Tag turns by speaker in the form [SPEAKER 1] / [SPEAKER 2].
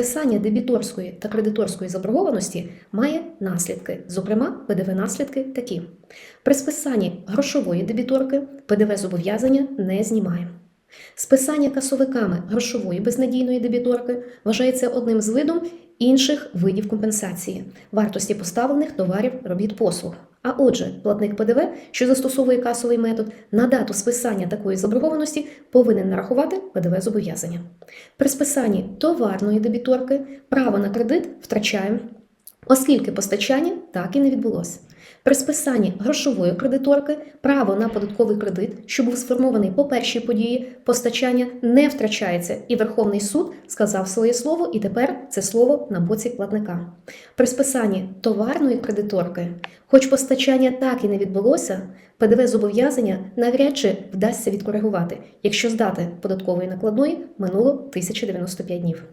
[SPEAKER 1] Списання дебіторської та кредиторської заборгованості має наслідки, зокрема, ПДВ наслідки такі: при списанні грошової дебіторки ПДВ зобов'язання не знімаємо. Списання касовиками грошової безнадійної дебіторки вважається одним з видом інших видів компенсації вартості поставлених товарів, робіт, послуг. А отже, платник ПДВ, що застосовує касовий метод, на дату списання такої заборгованості повинен нарахувати ПДВ зобов'язання. При списанні товарної дебіторки право на кредит втрачаємо, оскільки постачання так і не відбулося. При списанні грошової кредиторки право на податковий кредит, що був сформований по першій події, постачання не втрачається, і Верховний суд сказав своє слово, і тепер це слово на боці платника. При списанні товарної кредиторки, хоч постачання так і не відбулося, ПДВ зобов'язання навряд чи вдасться відкоригувати, якщо з дати податкової накладної минуло 1095 днів.